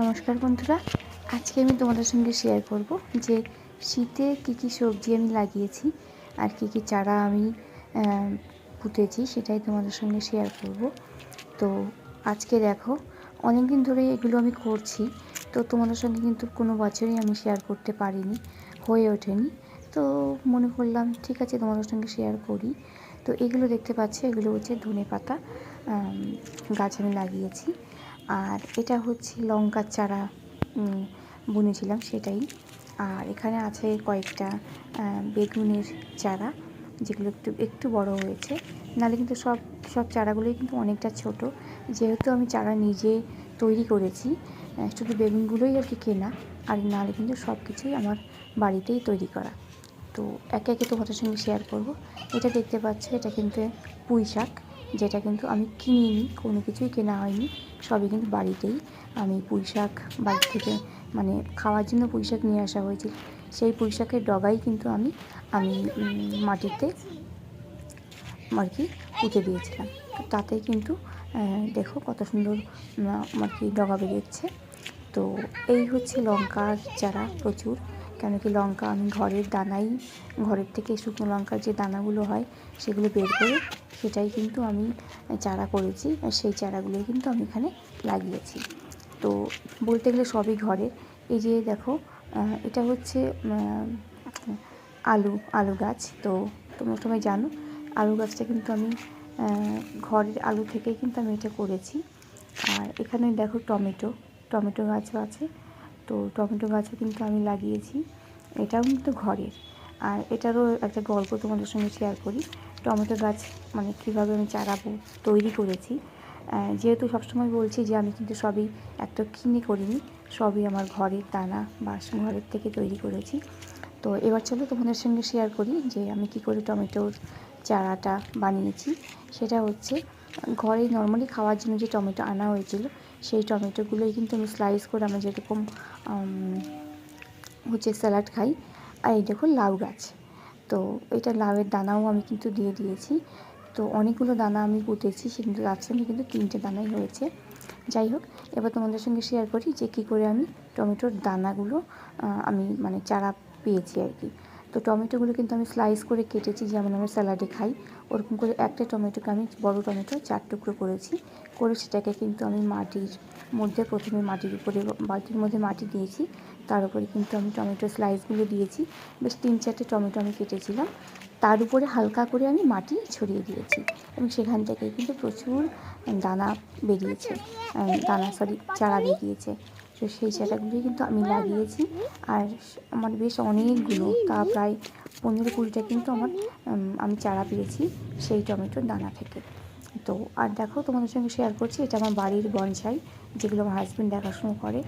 নমস্কার বন্ধুরা। আজকে আমি তোমাদের সঙ্গে শেয়ার করব যে শীতে কী কী সবজি আমি লাগিয়েছি আর কী কী চারা আমি পুঁতেছি সেটাই তোমাদের সঙ্গে শেয়ার করব। তো আজকে দেখো অনেক দিন ধরে এগুলো আমি করছি, তো তোমাদের সঙ্গে কিন্তু কোনো বছরই আমি শেয়ার করতে পারিনি, হয়ে ওঠেনি। তো মনে করলাম, ঠিক আছে, তোমাদের সঙ্গে শেয়ার করি। তো এগুলো দেখতে পাচ্ছ, এগুলো হচ্ছে ধনে পাতা গাছ আমি লাগিয়েছি। আর এটা হচ্ছে লঙ্কার চারা বুনেছিলাম সেটাই। আর এখানে আছে কয়েকটা বেগুনের চারা, যেগুলো একটু একটু বড় হয়েছে। নাহলে কিন্তু সব সব চারাগুলোই কিন্তু অনেকটা ছোট। যেহেতু আমি চারা নিজে তৈরি করেছি শুধু বেগুনগুলোই আর কি কেনা, আর নাহলে কিন্তু সব কিছুই আমার বাড়িতেই তৈরি করা। তো একে একে তোমাদের সঙ্গে শেয়ার করব। এটা দেখতে পাচ্ছ, এটা কিন্তু পুঁই শাক। যেটা কিন্তু আমি কিনিনি, কোনো কিছুই কেনা হয়নি, সবই কিন্তু বাড়িতেই। আমি পুঁই শাক বাড়ি থেকে মানে খাওয়ার জন্য পুঁই শাক নিয়ে আসা হয়েছিল। সেই পুঁই শাকের ডগাই কিন্তু আমি আমি মাটিতে আর কি পুঁতে দিয়েছিলাম। তাতেই কিন্তু দেখো কত সুন্দর আর কি ডগা বেরিয়েছে। তো এই হচ্ছে লঙ্কার চারা প্রচুর, কেন কি লঙ্কা আমি ঘরের দানাই, ঘরের থেকে শুকনো লঙ্কার যে দানাগুলো হয়, সেগুলো বের করে সেটাই কিন্তু আমি চারা করেছি আর সেই চারাগুলোই কিন্তু আমি এখানে লাগিয়েছি। তো বলতে গেলে সবই ঘরের এই যে দেখো এটা হচ্ছে আলু আলু গাছ। তো তোমরা সবাই জানো, আলু গাছটা কিন্তু আমি ঘরের আলু থেকেই কিন্তু আমি এটা করেছি। আর এখানে দেখো টমেটো টমেটো গাছও আছে। তো টমেটো গাছও কিন্তু আমি লাগিয়েছি। এটাও কিন্তু ঘরের। আর এটারও একটা গল্প তোমাদের সঙ্গে শেয়ার করি। টমেটো গাছ মানে কীভাবে আমি চারাবো, তৈরি করেছি। যেহেতু সবসময় বলছি যে আমি কিন্তু সবই একটা কিনে করিনি, সবই আমার ঘরের দানা বা ঘরের থেকে তৈরি করেছি। তো এবার চলো তোমাদের সঙ্গে শেয়ার করি যে আমি কি করে টমেটোর চারাটা বানিয়েছি। সেটা হচ্ছে, ঘরে নর্মালি খাওয়ার জন্য যে টমেটো আনা হয়েছিল, সেই টমেটোগুলোই কিন্তু আমি স্লাইস করে আমরা যেরকম হচ্ছে স্যালাড খাই। আর এই দেখো লাউ গাছ। তো এটা লাউয়ের দানাও আমি কিন্তু দিয়ে দিয়েছি। তো অনেকগুলো দানা আমি পুঁতেছি সে কিন্তু আমি কিন্তু তিনটে দানাই হয়েছে। যাই হোক, এবার তোমাদের সঙ্গে শেয়ার করি যে কী করে আমি টমেটোর দানাগুলো আমি মানে চারা পেয়েছি আর কি। তো টমেটোগুলো কিন্তু আমি স্লাইস করে কেটেছি, যেমন আমরা স্যালাডে খাই, ওরকম করে একটা টমেটোকে আমি বড় টমেটো চার টুকরো করেছি, করে সেটাকে কিন্তু আমি মাটির মধ্যে, প্রথমে মাটির উপরে বালতির মধ্যে মাটি দিয়েছি, তার উপরে কিন্তু আমি টমেটো স্লাইসগুলো দিয়েছি, বেশ তিন চারটে টমেটো আমি কেটেছিলাম, তার উপরে হালকা করে আমি মাটি ছড়িয়ে দিয়েছি এবং সেখান থেকে কিন্তু প্রচুর দানা বেরিয়েছে দানা সরি চারা বেরিয়েছে। তো সেই চারাগুলোই কিন্তু আমি লাগিয়েছি। আর আমার বেশ অনেকগুলো, তা প্রায় পনেরো কুড়িটা কিন্তু আমার আমি চারা পেয়েছি সেই টমেটোর দানা থেকে। তো, আর দেখো তোমাদের সঙ্গে শেয়ার করছি, এটা আমার বাড়ির বনসাই, যেগুলো আমার হাজব্যান্ড দেখাশুনো করে।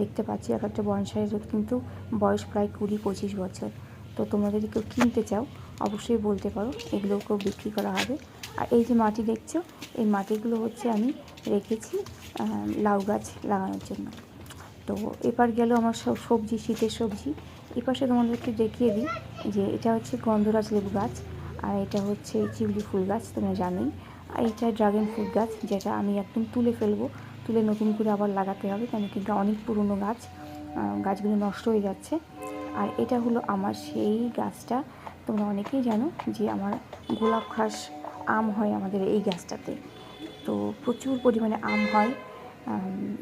দেখতে পাচ্ছি এক একটা বনসাইয়ের কিন্তু বয়স প্রায় কুড়ি পঁচিশ বছর। তো তোমরা যদি কেউ কিনতে চাও, অবশ্যই বলতে পারো, এগুলোকেও বিক্রি করা হবে। আর এই যে মাটি দেখছ, এই মাটিগুলো হচ্ছে আমি রেখেছি লাউ গাছ লাগানোর জন্য। তো এবার গেল আমার সব সবজি, শীতের সবজি। এপাশে তোমাদেরকে দেখিয়ে দিই যে এটা হচ্ছে গন্ধরাজ লেবু গাছ আর এটা হচ্ছে চিউলি ফুল গাছ, তোমরা জানোই। আর এটা ড্রাগন ফ্রুট গাছ যেটা আমি একদম তুলে ফেলব, তুলে নতুন করে আবার লাগাতে হবে কেন কিন্তু অনেক পুরনো গাছ গাছগুলো নষ্ট হয়ে যাচ্ছে। আর এটা হলো আমার সেই গাছটা, তোমরা অনেকেই জানো যে আমার গোলাপ ঘাস আম হয় আমাদের এই গাছটাতে। তো প্রচুর পরিমাণে আম হয়।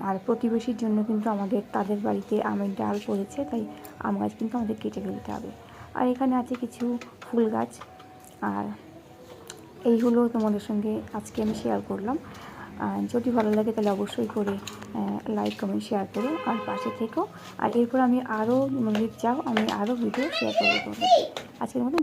আর প্রতিবেশীর জন্য কিন্তু আমাদের, তাদের বাড়িতে আমের ডাল পড়েছে, তাই আম গাছ কিন্তু আমাদের কেটে ফেলতে হবে। আর এখানে আছে কিছু ফুল গাছ। আর এই হলো তোমাদের সঙ্গে আজকে আমি শেয়ার করলাম। যদি ভালো লাগে তাহলে অবশ্যই করে লাইক কমেন্ট শেয়ার করো আর পাশে থেকো। আর এরপর আমি আরও যদি যাও আমি আরও ভিডিও শেয়ার করব তোমাদের। আজকের মতন